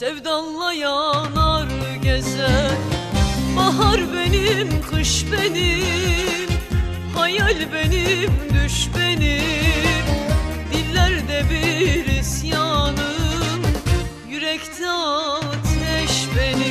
Sevdanla yanar gezer. Bahar benim, kış benim Hayal benim, düş benim. Dillerde bir isyanım Yürekte ateş benim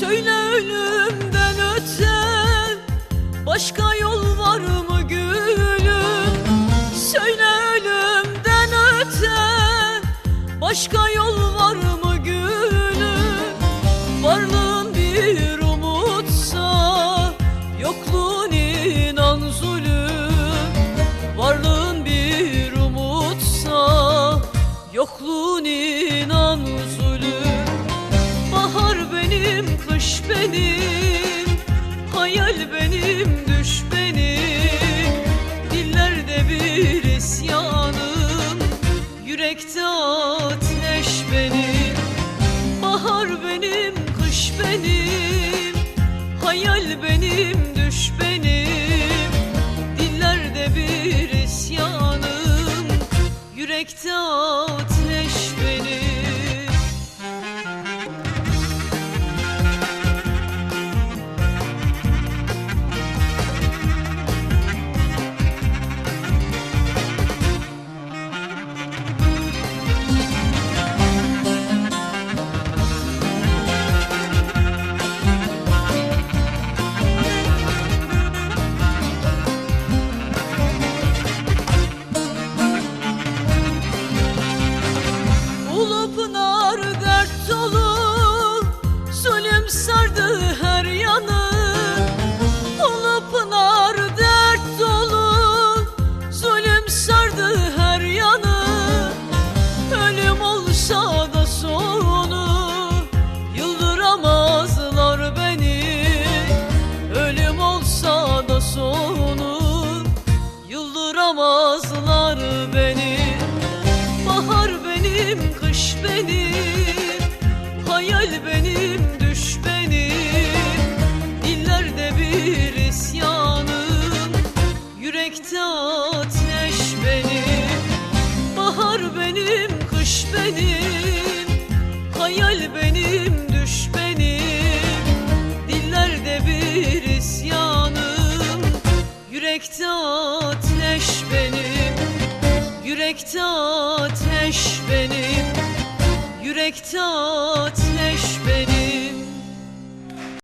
Söyle ölümden öte Başka yol var mı gülüm? Söyle ölümden öte Başka yol var mı gülüm? Varlığın bir umutsa Yokluğun inan zulüm. Varlığın bir umutsa Yokluğun inan benim Hayal benim, düş benim Dillerde bir isyanım Yürekte ateş benim. Bahar benim, kış benim Hayal benim, düş benim Dillerde bir isyanım Yürekte ateş Zulüm benim Hayal benim, düş benim. Dillerde bir isyanım Yürekte ateş benim. Yürekte ateş benim Yürekte ateş benim